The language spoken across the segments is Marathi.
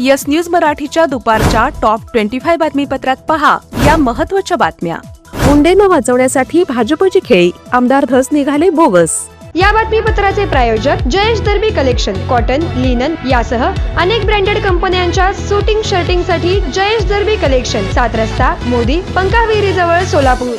यस न्यूज मराठीच्या दुपारच्या टॉप ट्वेंटी फाय बातमीपत्रात पहा या महत्त्वाच्या बातम्या. मुंडेंना वाचवण्यासाठी भाजपची खेळी. आमदार धस निघाले बोगस. या बातमीपत्राचे प्रायोजक Jayesh Darbi collection cotton linen यासह अनेक ब्रँडेड कंपन्यांच्या सुटिंग शर्टिंगसाठी जयेश दर्बी कलेक्शन सात रस्ता मोदी पंकाविहिरी जवळ सोलापूर.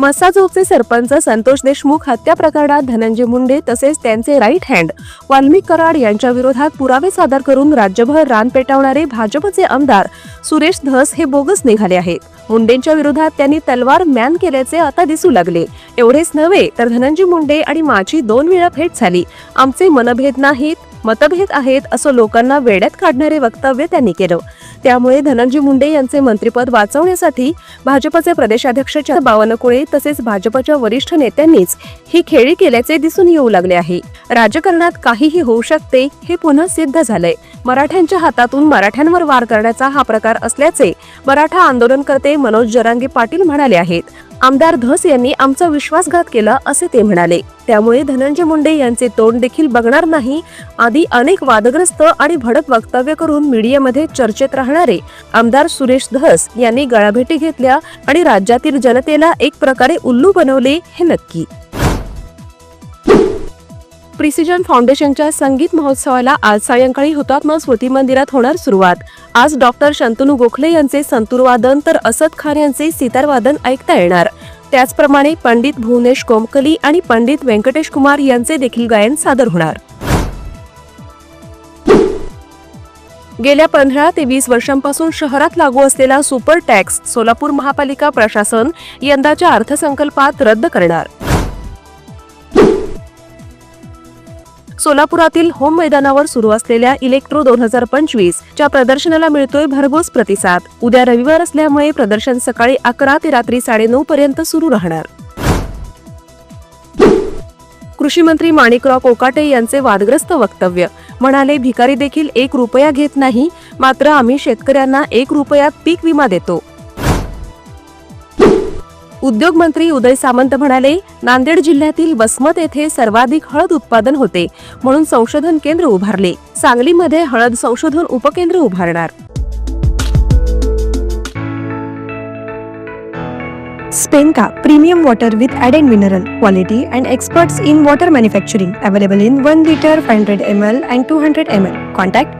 मसाजोगचे सरपंच संतोष देशमुख हत्या प्रकरणात धनंजय मुंडे तसेच त्यांचे राईट हँड वाल्मिक कराड यांच्या विरोधात पुरावे सादर करून राज्यभर रान पेटवणारे भाजपचे आमदार सुरेश धस हे बोगस निघाले आहेत. मुंडेंच्या विरोधात त्यांनी तलवार मॅन केल्याचे आता दिसू लागले. एवढेच नव्हे तर धनंजय मुंडे आणि माझी दोन वेळा भेट झाली. आमचे मनभेद नाहीत मतभेद आहेत असं लोकांना वेड्यात काढणारे वक्तव्य त्यांनी केलं. त्यामुळे धनंजय मुंडे यांचे मंत्रिपद वाचवण्यासाठी भाजपचे प्रदेशाध्यक्ष बावनकुळे तसेच भाजपच्या वरिष्ठ नेत्यांनीच ही खेळी केल्याचे दिसून येऊ लागले आहे. राजकारणात काहीही होऊ शकते हे पुन्हा सिद्ध झालंय. मराठ्यांच्या हातातून मराठ्यांवर वार करण्याचा हा प्रकार असल्याचे मराठा आंदोलनकर्ते मनोज जरांगे पाटील म्हणाले आहेत. आमदार धस यांनी आमचा विश्वासघात केला असे ते म्हणाले. त्यामुळे धनंजय मुंडे यांचे तोंड देखील बघणार नाही आदी अनेक वादग्रस्त आणि भडक वक्तव्य करून मीडियामध्ये चर्चेत राहणारे आमदार सुरेश धस यांनी गळाभेटी घेतल्या आणि राज्यातील जनतेला एक प्रकारे उल्लू बनवले हे नक्की. प्रिसिजन फाउंडेशनच्या संगीत महोत्सवाला आज सायंकाळी हुतात्मा स्मृती मंदिरात होणार सुरुवात. आज डॉक्टर शंतनू गोखले यांचे संतुरवादन तर असद खान यांचे सितारवादन ऐकता येणार. त्याचप्रमाणे पंडित भुवनेश कोमकली आणि पंडित व्यंकटेश कुमार यांचे देखील गायन सादर होणार. गेल्या पंधरा ते वीस वर्षांपासून शहरात लागू असलेला सुपर टॅक्स सोलापूर महापालिका प्रशासन यंदाच्या अर्थसंकल्पात रद्द करणार. सोलापुरातील होम मैदानावर सुरू असलेल्या इलेक्ट्रो दोन हजार पंचवीस च्या प्रदर्शनाला मिळतोय भरघोस प्रतिसाद. उद्या रविवार असल्यामुळे प्रदर्शन सकाळी अकरा ते रात्री साडेनऊ पर्यंत सुरू राहणार. कृषी मंत्री माणिकराव कोकाटे यांचे वादग्रस्त वक्तव्य. म्हणाले भिकारी देखील एक रुपया घेत नाही मात्र आम्ही शेतकऱ्यांना एक रुपयात पीक विमा देतो. उद्योग मंत्री उदय सामंत म्हणाले नांदेड जिल्ह्यातील वसमत येथे सर्वाधिक हळद उत्पादन होते म्हणून संशोधन केंद्र उभारले. सांगलीमध्ये हळद संशोधन उपकेंद्र उभारणार. स्पेनका premium water with add added mineral quality and experts in water manufacturing available in one litre five hundred M L and two hundred M L. Contact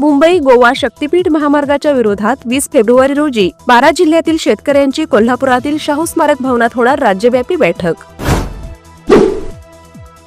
Mumbai Goa शक्तीपीठ महामार्गाच्या विरोधात वीस फेब्रुवारी रोजी बारा जिल्ह्यातील शेतकऱ्यांची कोल्हापुरातील शाहू स्मारक भवनात होणार राज्यव्यापी बैठक.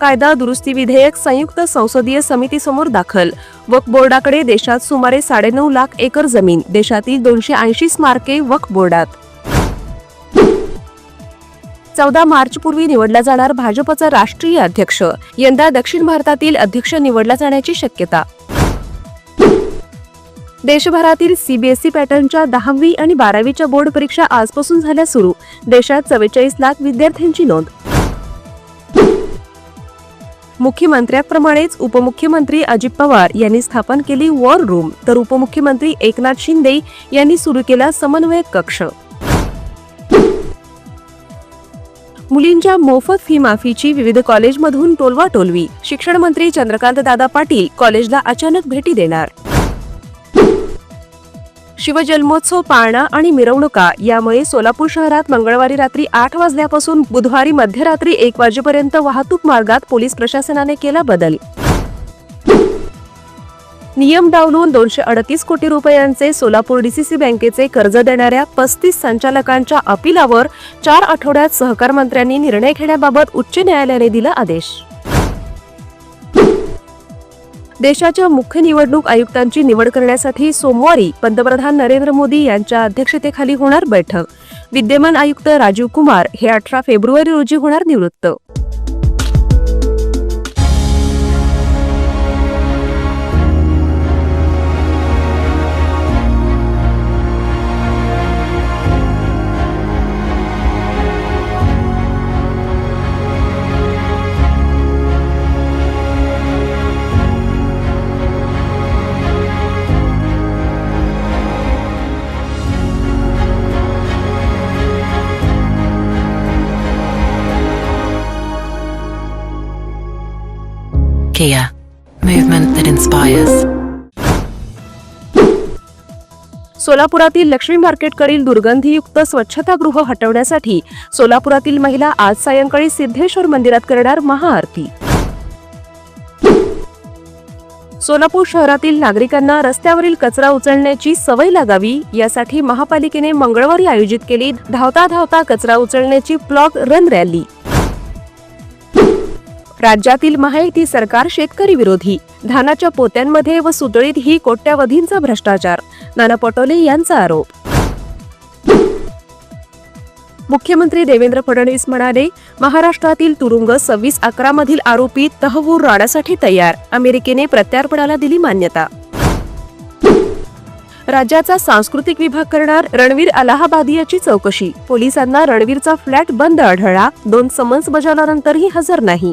कायदा दुरुस्ती विधेयक संयुक्त संसदीय समितीसमोर दाखल. वक्फ बोर्डाकडे देशात सुमारे साडेनऊ लाख एकर जमीन देशातील दोनशे ऐंशी स्मारके वक्फ बोर्डात. चौदा मार्च पूर्वी निवडला जाणार भाजपचा राष्ट्रीय अध्यक्ष. यंदा दक्षिण भारतातील अध्यक्ष निवडला जाण्याची शक्यता. देशभरातील सीबीएसई पॅटर्नच्या दहावी आणि बारावीच्या बोर्ड परीक्षा आजपासून झाल्या सुरू. देशात चव्वेचाळीस लाख विद्यार्थ्यांची नोंद. मुख्यमंत्र्यांप्रमाणेच उपमुख्यमंत्री अजित पवार यांनी स्थापन केली वॉर रूम. तर उपमुख्यमंत्री एकनाथ शिंदे यांनी सुरू केला समन्वयक कक्ष. मुलींच्या मोफत फी माफीची विविध कॉलेजमधून टोलवा टोलवी शिक्षण मंत्री चंद्रकांत दादा पाटील कॉलेजला अचानक भेटी देणार. शिवजन्मोत्सव पाळणा आणि मिरवणुका यामुळे सोलापूर शहरात मंगळवारी रात्री आठ वाजल्यापासून बुधवारी मध्यरात्री एक वाजेपर्यंत वाहतूक मार्गात पोलीस प्रशासनाने केला बदल. नियम डावलून दोनशे अडतीस कोटी रुपयांचे सोलापूर डीसीसी बँकेचे कर्ज देणाऱ्या पस्तीस संचालकांच्या अपिलावर चार आठवड्यात सहकार मंत्र्यांनी निर्णय घेण्याबाबत उच्च न्यायालयाने दिला आदेश. देशाच्या मुख्य निवडणूक आयुक्तांची निवड करण्यासाठी सोमवारी पंतप्रधान नरेंद्र मोदी यांच्या अध्यक्षतेखाली होणार बैठक. विद्यमान आयुक्त राजीव कुमार हे अठरा फेब्रुवारी रोजी होणार निवृत्त. Kia, movement that inspires. सोलापुरातील Lakshmi मार्केटकडील दुर्गंधीयुक्त स्वच्छतागृह हटवण्यासाठी सोलापुरातील महिला आज सायंकाळी सिद्धेश्वर मंदिरात करणार महाआरती. सोलापूर शहरातील नागरिकांना रस्त्यावरील कचरा उचलण्याची सवय लागावी यासाठी महापालिकेने मंगळवारी आयोजित केली धावता धावता कचरा उचलण्याची प्लॉग रन रॅली. राज्यातील महायुती सरकार शेतकरी विरोधी. धानाच्या पोत्यांमध्ये व सुतळीत ही कोट्यावधींचा भ्रष्टाचार. नाना पटोले यांचा आरोप. मुख्यमंत्री देवेंद्र फडणवीस म्हणाले महाराष्ट्रातील तुरुंग सव्वीस अकरा मधील आरोपी तहवूर राण्यासाठी तयार. अमेरिकेने प्रत्यार्पणाला दिली मान्यता. राज्याचा सांस्कृतिक विभाग करणार रणवीर अलाहाबादियाची चौकशी. पोलिसांना रणवीरचा फ्लॅट बंद आढळला. दोन समन्स बजावल्यानंतरही हजर नाही.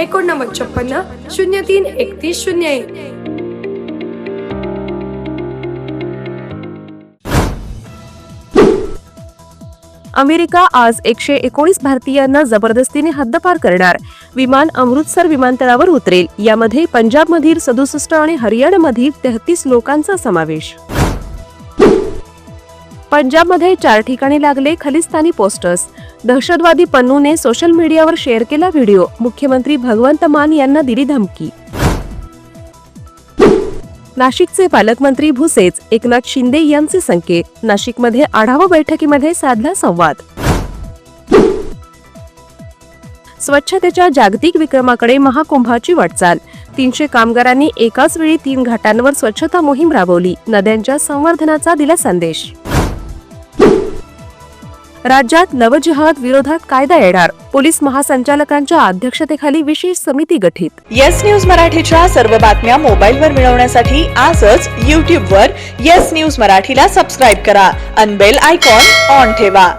एकोणनव्वद छप्पन्न शून्य तीन एकतीस शून्य एक. अमेरिका आज एकशे एकोणीस भारतीयांना जबरदस्तीने हद्दपार करणार. विमान अमृतसर विमानतळावर उतरेल. यामध्ये पंजाबमधील सदुसष्ट आणि हरियाणामधील तेहतीस लोकांचा समावेश. पंजाबमध्ये चार ठिकाणी लागले खलिस्तानी पोस्टर्स. दहशतवादी पन्नूने सोशल मीडियावर शेअर केला व्हिडिओ. मुख्यमंत्री भगवंत मान यांना दिली धमकी. नाशिकचे पालकमंत्री भुसेच एकनाथ शिंदे यांचे संकेत. नाशिकमध्ये आढावा बैठकीमध्ये साधला संवाद. स्वच्छतेच्या जागतिक विक्रमाकडे महाकुंभाची वाटचाल. तीनशे कामगारांनी एकाच वेळी तीन घाटांवर स्वच्छता मोहीम राबवली. नद्यांच्या संवर्धनाचा दिला संदेश. राज्यात नवजिहाद विरोधात कायदा येणार. पोलीस महासंचालकांच्या अध्यक्षतेखाली विशेष समिती गठीत. येस न्यूज मराठीच्या सर्व बातम्या मोबाईलवर मिळवण्यासाठी आजच यूट्यूबवर येस न्यूज मराठीला सबस्क्राईब करा. अनबेल आयकॉन ऑन ठेवा.